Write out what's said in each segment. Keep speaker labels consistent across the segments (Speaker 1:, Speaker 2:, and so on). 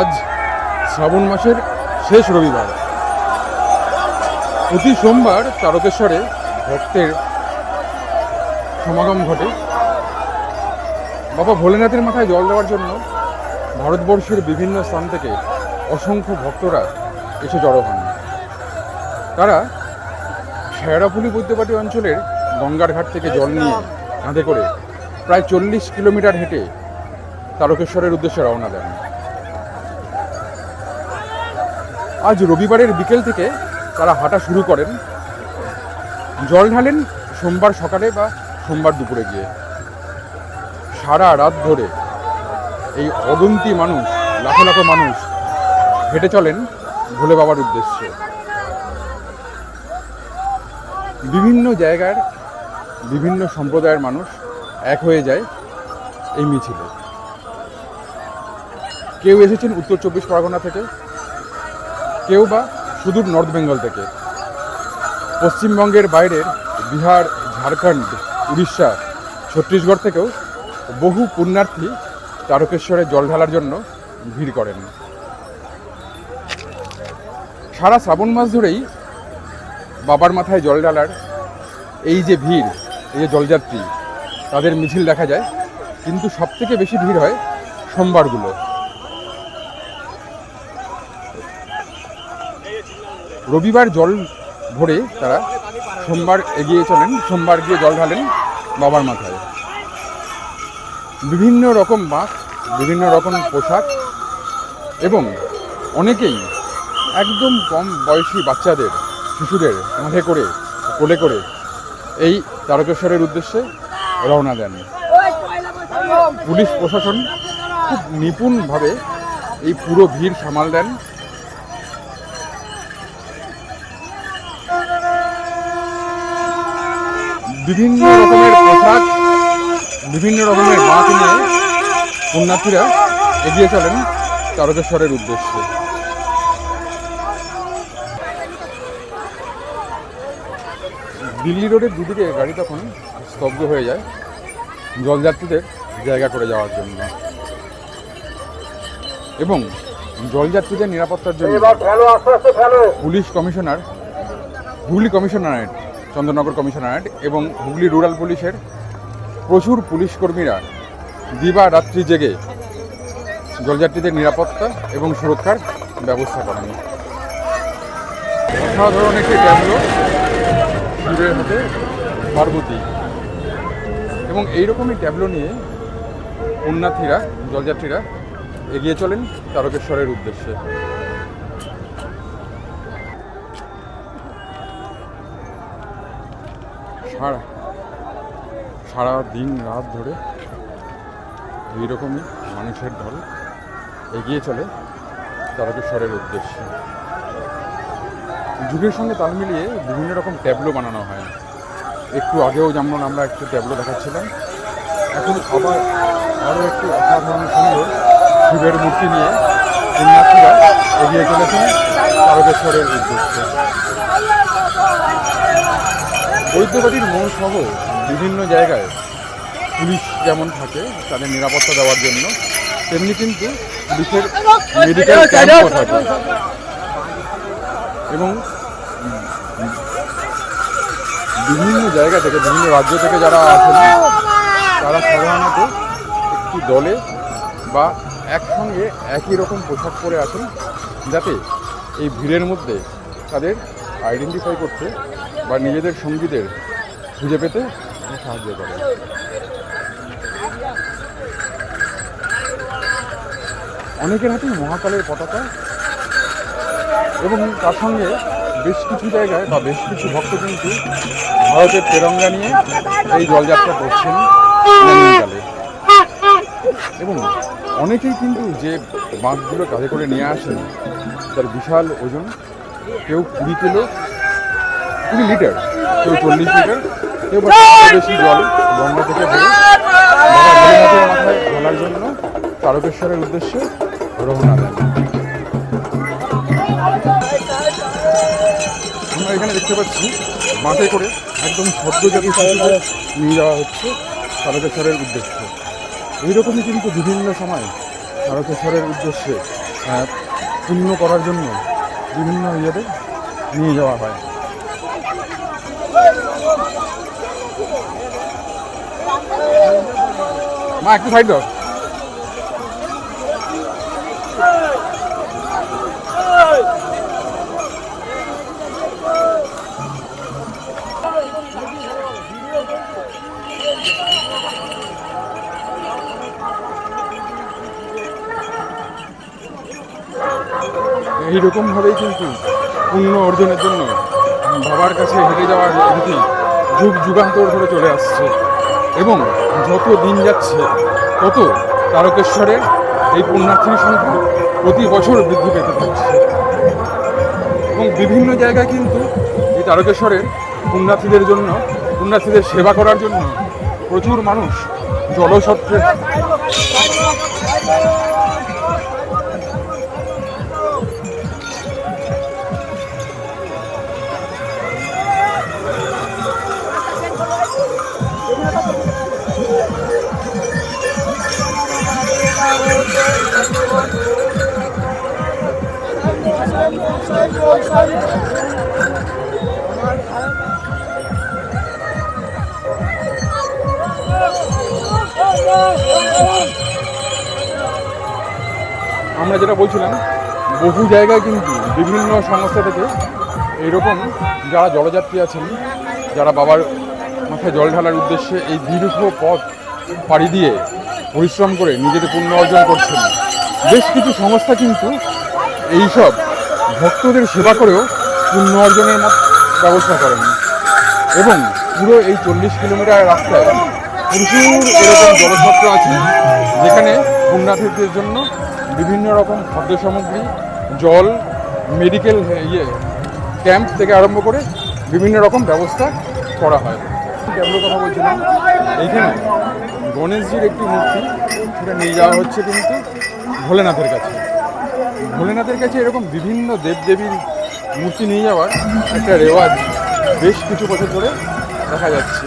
Speaker 1: আজ শ্রাবণ মাসের শেষ রবিবার। প্রতি সোমবার তারকেশ্বরে ভক্তের সমাগম ঘটে। বাবা ভোলেনাথের মাথায় জল দেওয়ার জন্য ভারতবর্ষের বিভিন্ন স্থান থেকে অসংখ্য ভক্তরা এসে জড়ো হন। তারা শেরাপুলি বৈদ্যবাটি অঞ্চলের গঙ্গার ঘাট থেকে জল নিয়ে কাঁধে করে প্রায় চল্লিশ কিলোমিটার হেঁটে তারকেশ্বরের উদ্দেশ্যে রওনা দেন। আজ রবিবারের বিকেল থেকে তারা হাঁটা শুরু করেন। জল ঢালেন সোমবার সকালে বা সোমবার দুপুরে গিয়ে। সারা রাত ধরে এই অগন্তি মানুষ, লাখো লাখো মানুষ হেঁটে চলেন ভোলে বাবার উদ্দেশ্যে। বিভিন্ন জায়গার, বিভিন্ন সম্প্রদায়ের মানুষ এক হয়ে যায় এই মিছিলে। কেউ এসেছেন উত্তর চব্বিশ পরগনা থেকে কেউ বা সুদূর নর্থ বেঙ্গল থেকে। পশ্চিমবঙ্গের বাইরের বিহার, ঝাড়খণ্ড, উড়িষ্যা, ছত্তিশগড় থেকেও বহু পুণ্যার্থী তারকেশ্বরে জল ঢালার জন্য ভিড় করেন। সারা শ্রাবণ মাস ধরেই বাবার মাথায় জল ঢালার এই যে ভিড়, এই যে জলযাত্রী, তাদের মিছিল দেখা যায়। কিন্তু সবথেকে বেশি ভিড় হয় সোমবারগুলো। রবিবার জল ভরে তারা সোমবার এগিয়ে চলেন, সোমবার গিয়ে জল ঢালেন বাবার মাথায়। বিভিন্ন রকম বাঁক বিভিন্ন রকম পোশাক এবং অনেকেই একদম কম বয়সী বাচ্চাদের, শিশুদের কাঁধে করে, কোলে করে এই তারকেশ্বরের উদ্দেশ্যে রওনা দেন। পুলিশ প্রশাসন খুব নিপুণভাবে এই পুরো ভিড় সামাল দেন। বিভিন্ন রকমের পোশাক বিভিন্ন রকমের বাঁক নিয়ে পুণ্যার্থীরা এগিয়ে চলেন তারকেশ্বরের উদ্দেশ্যে। দিল্লি রোডের দুদিকে গাড়ি তখন স্তব্ধ হয়ে যায় জলযাত্রীদের জায়গা করে যাওয়ার জন্য। এবং জলযাত্রীদের নিরাপত্তার জন্য police commissioner Hooghly commissionerate Chandannagar commissionerate এবং হুগলি রুরাল পুলিশের প্রচুর পুলিশ কর্মীরা দিবা রাত্রি জেগে জলযাত্রীদের নিরাপত্তা এবং সুরক্ষার ব্যবস্থা করেন। অসাধারণ একটি ট্যাবলো শিবের হাতে পার্বতী। এবং এইরকমই ট্যাবলো নিয়ে পুণ্যার্থীরা জলযাত্রীরা এগিয়ে চলেন তারকেশ্বরের উদ্দেশ্যে। সারা সারা দিন, রাত ধরে এইরকমই মানুষের ঢল এগিয়ে চলে তারকেশ্বরের উদ্দেশ্যে। যুগের সঙ্গে তাল মিলিয়ে বিভিন্ন রকম ট্যাবলো বানানো হয়। একটু আগেও যেমন আমরা একটু ট্যাবলো দেখাচ্ছিলাম, এখন আবার আরও একটু অসাধারণ সুন্দর শিবের মূর্তি নিয়ে পুণ্যার্থীরা এগিয়ে চলেছেন তারকেশ্বরের উদ্দেশ্যে। বৈদ্যবাটির মোড় সহ বিভিন্ন জায়গায় পুলিশ যেমন থাকে তাদের নিরাপত্তা দেওয়ার জন্য তেমনি কিন্তু পুলিশের মেডিকেল ক্যাম্পও থাকে। এবং বিভিন্ন জায়গা থেকে বিভিন্ন রাজ্য থেকে যারা আসেন তারা সাধারণত একটি দলে বা একসঙ্গে একই রকম পোশাক পরে আসেন যাতে এই ভিড়ের মধ্যে তাদের আইডেন্টিফাই করতে বা নিজেদের সঙ্গীদের খুঁজে পেতে সাহায্য করে। অনেকের হাতেই মহাকালের পতাকা এবং তার সঙ্গে বেশ কিছু জায়গায় বা বেশ কিছু ভক্ত কিন্তু ভারতের তেরঙ্গা নিয়ে এই জলযাত্রা করছেন এবং অনেকেই কিন্তু যে বাঁকগুলো কাঁধে করে নিয়ে আসেন, তার বিশাল ওজন কেউ কুড়ি কিলো কুড়ি লিটার কেউ চল্লিশ লিটার কেউ বেশি জল গঙ্গা থেকে ভরে মাথায় ঢালার জন্য তারকেশ্বরের উদ্দেশ্যে রওনা দেন আমরা এখানে দেখতে পাচ্ছি মাঠে করে একদম সদ্যজাতি শিশুদের নিয়ে যাওয়া হচ্ছে তারকেশ্বরের উদ্দেশ্যে। এইরকমই কিন্তু বিভিন্ন সময় তারকেশ্বরের উদ্দেশ্যে পূর্ণ করার জন্য বিভিন্ন ইয়েতে নিয়ে যাওয়া হয়। মা একটু সাইড দাও। এইরকমভাবেই কিন্তু পুণ্য অর্জনের জন্য বাবার কাছে হেঁটে যাওয়ার রীতি যুগ যুগান্তর ধরে চলে আসছে। এবং যত দিন যাচ্ছে, তত তারকেশ্বরের এই পুণ্যার্থীর সংখ্যা প্রতি বছর বৃদ্ধি পেতে থাকছে। এবং বিভিন্ন জায়গায় কিন্তু এই তারকেশ্বরের পুণ্যার্থীদের জন্য, পুণ্যার্থীদের সেবা করার জন্য প্রচুর মানুষ জলসত্ত্বে আমরা যেটা বলছিলাম, বহু জায়গায় কিন্তু বিভিন্ন সংস্থা থেকে এইরকম যারা জলযাত্রী আছেন, যারা বাবার মাথায় জল ঢালার উদ্দেশ্যে এই দীর্ঘ পথ পাড়ি দিয়ে পরিশ্রম করে নিজেদের পুণ্য অর্জন করছেন, বেশ কিছু সংস্থা কিন্তু এইসব ভক্তদের সেবা করেও পুণ্য অর্জনের ব্যবস্থা করেন। এবং পুরো এই চল্লিশ কিলোমিটার রাস্তায় প্রচুর এরকম জলছত্র আছে, যেখানে পুণ্যার্থীদের জন্য বিভিন্ন রকম খাদ্য সামগ্রী, জল, মেডিকেল ইয়ে ক্যাম্প থেকে আরম্ভ করে বিভিন্ন রকম ব্যবস্থা করা হয়। ক্যাম্পের কথা বলছিলাম, এইখানে গণেশজির একটি মূর্তি, সেটা নিয়ে যাওয়া হচ্ছে কিন্তু ভোলেনাথের কাছে। ভোলেনাথের কাছে এরকম বিভিন্ন দেবদেবীর মূর্তি নিয়ে যাওয়ার একটা রেওয়াজ বেশ কিছু বছর ধরে দেখা যাচ্ছে।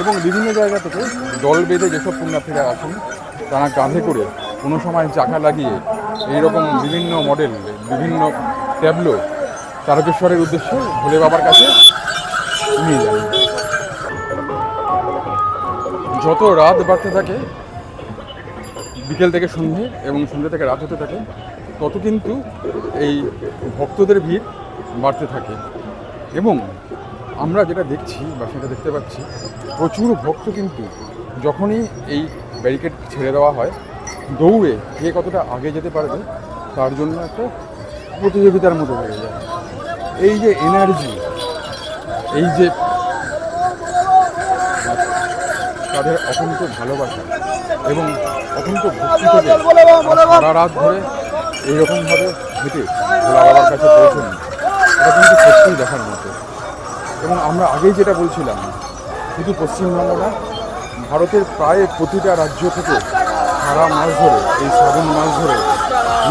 Speaker 1: এবং বিভিন্ন জায়গা থেকে দল বেঁধে যেসব পুণ্যার্থীরা আসেন, তারা কাঁধে করে কোনো সময় চাকা লাগিয়ে এইরকম বিভিন্ন মডেল বিভিন্ন ট্যাবলো তারকেশ্বরের উদ্দেশ্যে ভোলে বাবার কাছে নিয়ে যান। যত রাত বাড়তে থাকে, বিকেল থেকে সন্ধে এবং সন্ধ্যে থেকে রাত হতে থাকে তত কিন্তু এই ভক্তদের ভিড় বাড়তে থাকে। এবং আমরা যেটা দেখছি বা সেটা দেখতে পাচ্ছি, প্রচুর ভক্ত কিন্তু যখনই এই ব্যারিকেড ছেড়ে দেওয়া হয়, দৌড়ে কে কতটা আগে যেতে পারবে, তার জন্য একটা প্রতিযোগিতার মতো হয়ে যায়। এই যে এনার্জি এই যে তাদের অকুণ্ঠ ভালোবাসা এবং অকুণ্ঠ ভক্তি থেকে সারা রাত ধরে এইরকমভাবে হেঁটে ভোলা বাবার কাছে পৌঁছন, এটা কিন্তু সত্যিই দেখার মতো। এবং আমরা আগেই যেটা বলছিলাম, শুধু পশ্চিমবঙ্গ না, ভারতের প্রায় প্রতিটা রাজ্য থেকে সারা মাস ধরে, এই শ্রাবণ মাস ধরে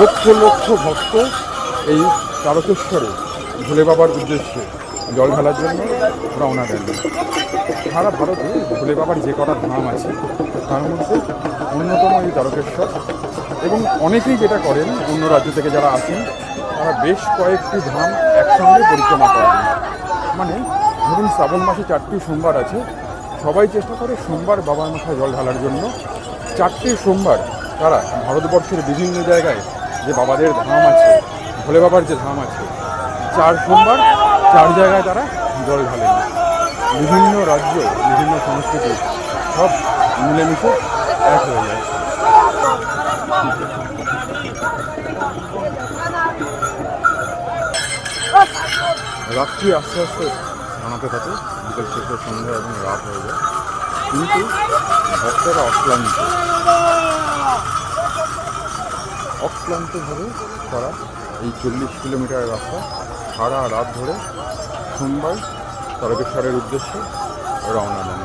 Speaker 1: লক্ষ লক্ষ ভক্ত এই তারকেশ্বরে ভোলে বাবার উদ্দেশ্যে জল ঢালার জন্য রওনা দেন। সারা ভারতে ভোলে বাবার যে কটা ধাম আছে, তার মধ্যে অন্যতম এই তারকেশ্বর এবং অনেকেই যেটা করেন, অন্য রাজ্য থেকে যারা আসেন, তারা বেশ কয়েকটি ধাম একসঙ্গে পরিক্রমা করেন। মানে ধরুন, শ্রাবণ মাসে চারটি সোমবার আছে। সবাই চেষ্টা করে সোমবার বাবার মাথায় জল ঢালার জন্য। চারটি সোমবার তারা ভারতবর্ষের বিভিন্ন জায়গায় যে বাবাদের ধাম আছে, ভোলে বাবার যে ধাম আছে, চার সোমবার চার জায়গায় তারা জল ঢালেন। বিভিন্ন রাজ্য, বিভিন্ন সংস্কৃতি সব মিলেমিশে এক হয়ে যায়। রাত্রি আস্তে আস্তে জানাতে থাকে, বিকেল শেষে সন্ধ্যা এবং রাত হয়ে যায়। কিন্তু ভক্তরা অক্লান্ত। অক্লান্তভাবে তারা এই চল্লিশ কিলোমিটার রাস্তা সারা রাত ধরে সোমবার তারকেশ্বরের উদ্দেশ্যে রওনা দেন।